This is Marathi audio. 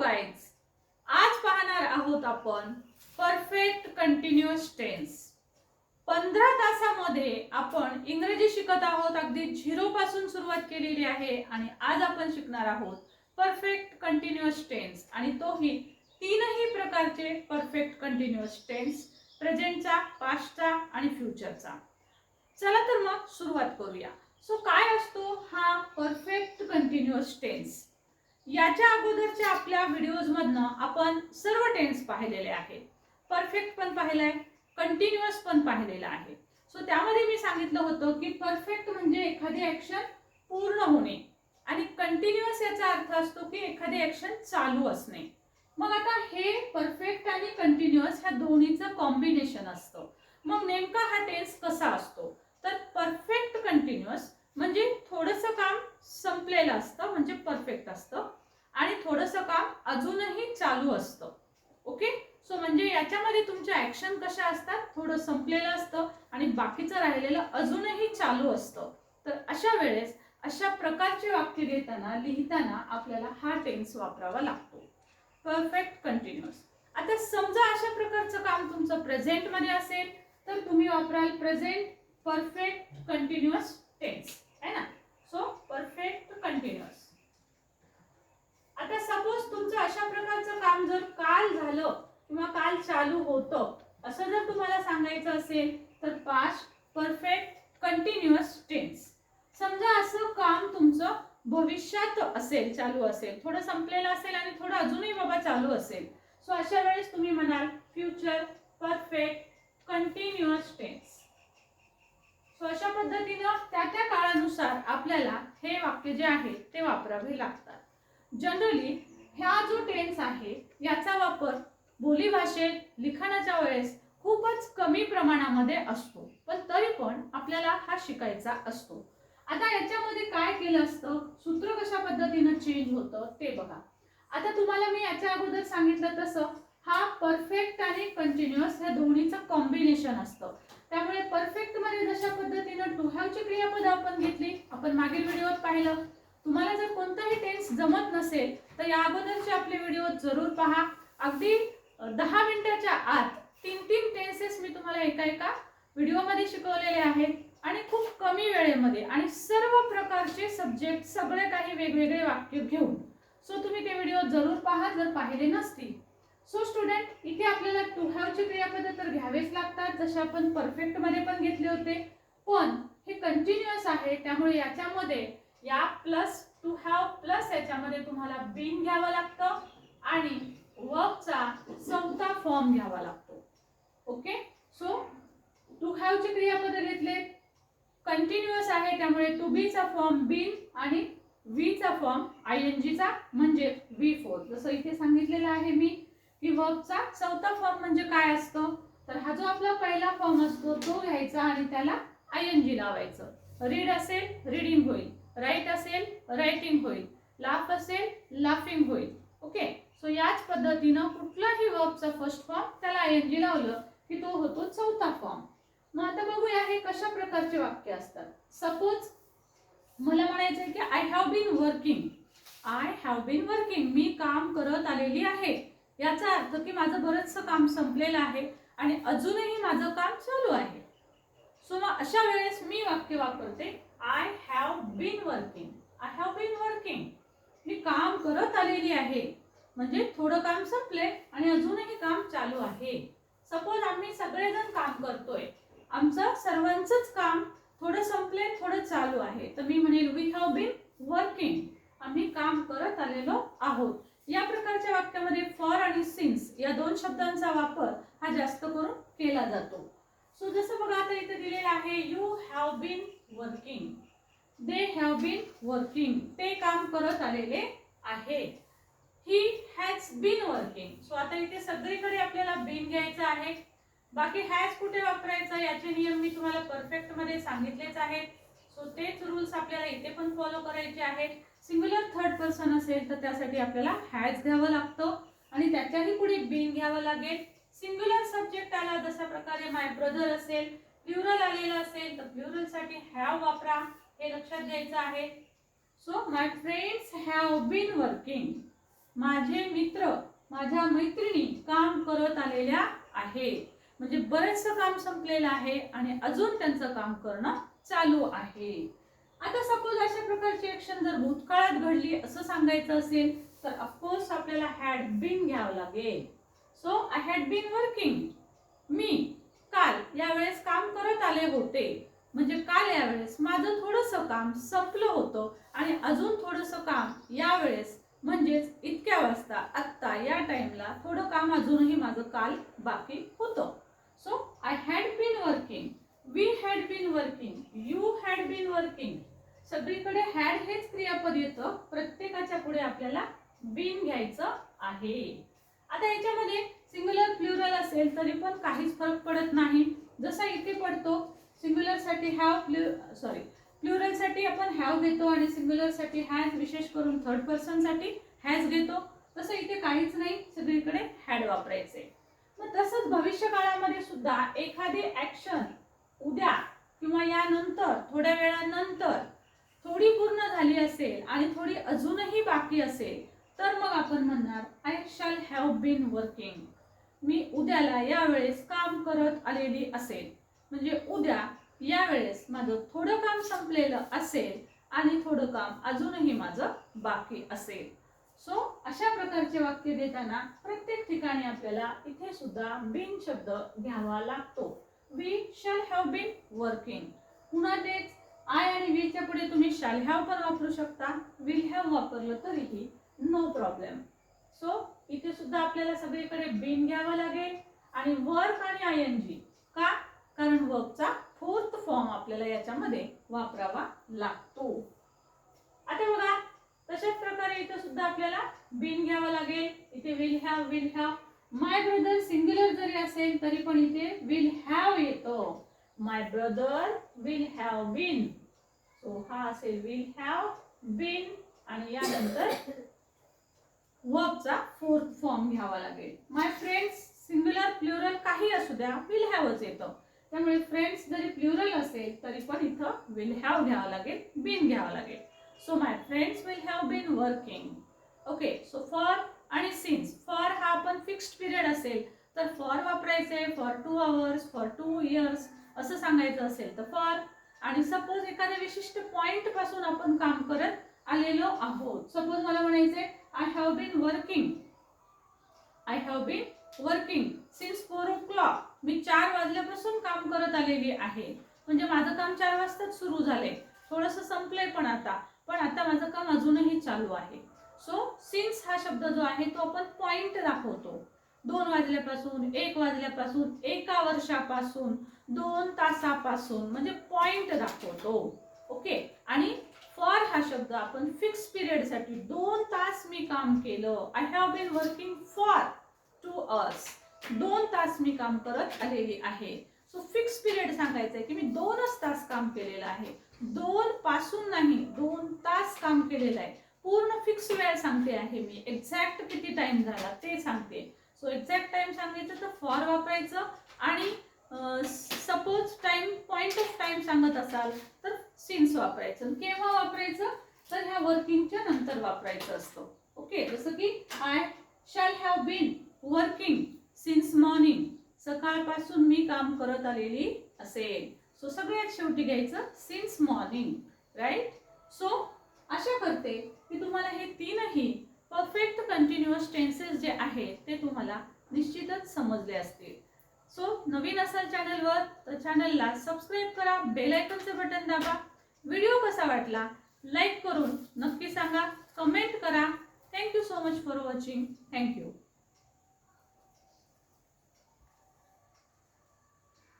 गाईज आज पाहणार आहोत आपण परफेक्ट कंटिन्युअस टेन्स पंधरा तासामध्ये आपण इंग्रजी शिकत आहोत. अगदी झिरो पासून सुरुवात केलेली आहे आणि आज आपण शिकणार आहोत परफेक्ट कंटिन्युअस टेन्स आणि तोही तीनही प्रकारचे परफेक्ट कंटिन्युअस टेन्स प्रेझेंटचा पास्टचा आणि फ्युचरचा चला तर मग सुरुवात करूया. सो काय असतो हा परफेक्ट कंटिन्युअस टेन्स याच्या अगोदरच्या आपल्या व्हिडिओजमधनं आपण सर्व टेन्स पाहिलेले आहेत. परफेक्ट पण पाहिलं आहे कंटिन्युअस पण पाहिलेलं आहे. सो त्यामध्ये मी सांगितलं होतं की परफेक्ट म्हणजे एखादी ऍक्शन पूर्ण होणे. आणि कंटिन्युअस याचा अर्थ असतो की एखादी ऍक्शन चालू असणे. मग आता हे परफेक्ट आणि कंटिन्युअस ह्या दोन्हीचं कॉम्बिनेशन असतं. मग नेमका हा टेन्स कसा असतो? तर परफेक्ट कंटिन्युअस म्हणजे थोडंसं काम संपलेलं असतं म्हणजे परफेक्ट असतं. आणि थोडंसं काम अजूनही चालू असतं. ओके? सो म्हणजे याच्यामध्ये तुमच्या ऍक्शन कशा असतात? थोडं संपलेलं असतं आणि बाकीचं राहिलेलं अजूनही चालू असतं. तर अशा वेळेस अशा प्रकारचे वाक्य घेताना लिहिताना आपल्याला हा टेन्स वापरावा लागतो. परफेक्ट कंटिन्युअस आता समजा अशा प्रकारचं काम तुमचं प्रेझेंटमध्ये असेल तर तुम्ही वापराल प्रेझेंट परफेक्ट कंटिन्युअस टेन्स है ना? सो परफेक्ट कंटिन्युअस आता सपोज तुमचं अशा प्रकारचं काम जर काल झालं किंवा काल चालू होतं असं जर तुम्हाला सांगायचं असेल तर पास्ट परफेक्ट कंटिन्युअस टेन्स समजा असं काम तुमचं भविष्यात असेल चालू असेल थोडं संपलेलं असेल आणि थोडं अजूनही बाबा चालू असेल सो अशा वेळेस तुम्ही म्हणाल future perfect continuous tense so अशा पद्धतीनं त्या त्या काळानुसार आपल्याला हे वाक्य जे आहे ते वापरावे लागतात. जनरली ह्या जो टेन्स आहे याचा वापर बोलीभाषेत लिखाणाच्या वेळेस खूपच कमी प्रमाणामध्ये असतो. पण तरी पण आपल्याला हा शिकायचा असतो. आता याच्यामध्ये काय केलं असतं? सूत्र कशा पद्धतीनं चेंज होतं ते बघा. आता तुम्हाला मी याच्या अगोदर सांगितलं तसं हा परफेक्ट आणि कंटिन्युअस ह्या दोन्हीचं कॉम्बिनेशन असतं. त्यामुळे परफेक्टमध्ये जशा पद्धतीनं टू हॅवची क्रियापद आपण घेतली आपण मागील व्हिडिओत पाहिलं तुम्हाला जर कोणताही टेन्स जमत नसेल तर या अगोदरचे आपले व्हिडिओ जरूर पहा. अगदी दहा मिनिटाच्या आत तीन तीन टेन्सेस मी तुम्हाला एका एका व्हिडिओमध्ये शिकवलेले आहेत. आणि खूप कमी वेळेमध्ये आणि सर्व प्रकारचे सब्जेक्ट सगळे काही वेगवेगळे वाक्य घेऊन. सो तुम्ही ते व्हिडिओ जरूर पहा जर पाहिले नसतील. सो स्टुडंट इथे आपल्याला टू हॅवचे क्रियापद तर घ्यावेच लागतात जसे आपण परफेक्टमध्ये पण घेतले होते. पण हे कंटिन्युअस आहे त्यामुळे याच्यामध्ये या प्लस टू हॅव प्लस याच्यामध्ये तुम्हाला बीन घ्यावं लागतं आणि वर्कचा चौथा फॉर्म घ्यावा लागतो. ओके सो टू हॅवचे क्रियापद घेतले. कंटिन्युअस आहे त्यामुळे टू बीचा फॉर्म बीन आणि वीचा फॉर्म आय एन जीचा म्हणजे वी फोर जसं इथे सांगितलेलं आहे मी की वर्कचा चौथा फॉर्म म्हणजे काय असतं? तर हा जो आपला पहिला फॉर्म असतो तो घ्यायचा आणि त्याला आय एन जी लावायचं. रीड असेल रीडिंग होईल. राईट असेल रायटिंग होईल. लाफ असेल लाफिंग होईल. ओके सो याच पद्धतीनं कुठलाही वर्बचा फर्स्ट फॉर्म त्याला आय एन जी लावलं की तो होतो चौथा फॉर्म मग आता बघूया हे कशा प्रकारचे वाक्य असतात. सपोज मला म्हणायचं आहे की I have been working I have been working मी काम करत आलेली आहे. याचा अर्थ की माझं बरंचसं काम संपलेलं आहे आणि अजूनही माझं काम चालू आहे. सो मग अशा वेळेस मी वाक्य वापरते. I have been working I have been working मी काम करत आलेली आहे. म्हणजे थोडं काम संपले आणि अजूनही काम चालू आहे. सपोज आम्ही सगळेजण काम करतोय. आमचं सर्वांचंच काम थोडं संपले थोडं चालू आहे. तर मी म्हणेल वी हॅव बीन वर्किंग आम्ही काम करत आलेलो आहोत. या प्रकारच्या वाक्यामध्ये फॉर आणि सिन्स या दोन शब्दांचा वापर हा जास्त करून केला जातो. सो जसं बघा आता इथे दिलेलं आहे you have been working they have been working ते काम करत आलेले आहेत. He has been working so आता इथे सगळीकडे आपल्याला बीन घ्यायचं आहे. बाकी हॅज कुठे वापरायचा याचे नियम मी तुम्हाला परफेक्टमध्ये सांगितलेच आहेत. सो तेच रूल्स आपल्याला इथे पण फॉलो करायचे आहेत. सिंग्युलर थर्ड पर्सन असेल तर त्यासाठी आपल्याला हॅज घ्यावं लागतं. आणि त्याच्याही पुढे बीन घ्यावं लागेल. सिंग्युलर सब्जेक्ट आला जशा प्रकारे माय ब्रदर असेल प्लुरल आलेलं असेल तर प्युरलसाठी हॅव वापरा. हे लक्षात घ्यायचं आहे. So my friends have been working माझे मित्र माझ्या मैत्रिणी काम करत आलेल्या आहे म्हणजे बरेचसं काम संपलेलं आहे आणि अजून त्यांचं काम करणं चालू आहे. आता सपोज अशा प्रकारची ॲक्शन जर भूतकाळात घडली असं सांगायचं असेल तर ऑफकोर्स आपल्याला हॅड बीन घ्यावं लागेल. So I had been working मी काल यावेळेस काम करत आले होते. म्हणजे काल यावेळेस माझं थोडंसं काम संपलं होतं आणि अजून थोडंसं काम यावेळेस म्हणजेच इतक्या वाजता आत्ता या टाईमला थोडं काम अजूनही माझं काल बाकी होतं. So I had been working we had been working you had been working सगळीकडे हॅड हेच क्रियापद येतं. प्रत्येकाच्या पुढे आपल्याला बीन घ्यायचं आहे. आता याच्यामध्ये सिंग्युलर प्लुरल असेल तरी पण काहीच फरक पडत नाही. जसा इथे पडतो सिंग्युलरसाठी हॅव प्लु सॉरी प्लुरलसाठी आपण हॅव घेतो आणि सिंग्युलरसाठी हॅज विशेष करून थर्ड पर्सनसाठी हॅज घेतो. तसं इथे काहीच नाही सगळीकडे हॅड वापरायचे. मग तसंच भविष्य काळामध्ये सुद्धा एखादी ऍक्शन उद्या किंवा यानंतर थोड्या वेळानंतर थोडी पूर्ण झाली असेल आणि थोडी अजूनही बाकी असेल तर मग आपण म्हणणार I shall have been working मी उद्याला यावेळेस काम करत आलेली असेल. म्हणजे उद्या यावेळेस माझं थोडं काम संपलेलं असेल आणि थोडं काम अजूनही माझं बाकी असेल. सो अशा प्रकारचे वाक्य देताना प्रत्येक ठिकाणी आपल्याला इथे सुद्धा बिन शब्द घ्यावा लागतो. We shall have been working पुन्हा तेच आय आणि वीच्या पुढे तुम्ही शॅल हॅव पण वापरू शकता. विल हॅव वापरलं तरीही नो प्रॉब्लेम सो इथे सुद्धा आपल्याला सगळीकडे बिन घ्यावं लागेल आणि वर्क आणि आय एन जी का? कारण वर्कचा फोर्थ फॉर्म आपल्याला याच्यामध्ये वापरावा लागतो. आता बघा तशाच प्रकारे इथे सुद्धा आपल्याला बिन घ्यावं लागेल. इथे will have will have my brother singular जरी असेल तरी पण इथे विल हॅव येतो. My brother will have been so हा असेल विल हॅव बीन आणि यानंतर व्हर्बचा फोर्थ फॉर्म घ्यावा लागेल. माय फ्रेंड्स सिंग्युलर प्लुरल काही असू द्या विल हॅवच येतं. त्यामुळे फ्रेंड्स जरी प्लुरल असेल तरी पण इथं विल हॅव घ्यावं लागेल बीन घ्यावं लागेल. So my friends will have been working okay so for आणि सिन्स फॉर हा आपण फिक्स्ड पिरियड असेल तर फॉर वापरायचं आहे for two hours for two years असं सांगायचं असेल तर फॉर आणि सपोज एखाद्या विशिष्ट पॉईंटपासून आपण काम करत आलेलो आहोत. सपोज मला म्हणायचं आहे have been working I have been working since four o'clock मी चार वाजल्यापासून काम करत आलेली आहे. म्हणजे माझं काम चार वाजताच सुरू झालंय. थोडंसं संपलंय पण आता. पण आता माझं काम अजूनही चालू आहे. सो सिन्स हा शब्द जो आहे तो आपण पॉइंट दाखवतो. दोन वाजल्यापासून एक वाजल्यापासून एका वर्षापासून दोन तासापासून. म्हणजे पॉइंट दाखवतो. ओके आणि फॉर हा शब्द आपण फिक्स पिरियडसाठी दोन तास मी काम केलं. I have been working for two hours दोन तास मी काम करत आलेली आहे. सो फिक्स पिरियड सांगायचंय की मी दोनच तास काम केलेलं आहे. दोन पासून नाही दोन तास काम केलेलं आहे. पूर्ण फिक्स वेळ सांगते आहे मी. एक्झॅक्ट किती टाइम झाला ते सांगते. सो एक्झॅक्ट टाइम सांगायचं तर फॉर वापरायचं आणि suppose time point of time सांगत असाल तर सिन्स वापरायचं. केव्हा वापरायचं? तर ह्या वर्किंगच्या नंतर वापरायचं असतं. ओके जसं की I shall have been working since morning सकाळपासून मी काम करत आलेली असेल. सो सगळ्यात शेवटी घ्यायचं सिन्स मॉर्निंग राईट सो आशा करते की तुम्हाला हे तीनही परफेक्ट कंटिन्युअस टेन्सेस जे आहेत ते तुम्हाला निश्चितच समजले असतील. सो नवीन असाल चॅनलवर तर चॅनलला सबस्क्राईब करा बेल बटन दाबा. व्हिडिओ कसा वाटला? लाईक करून नक्की सांगा कमेंट करा. Thank you so much for watching thank you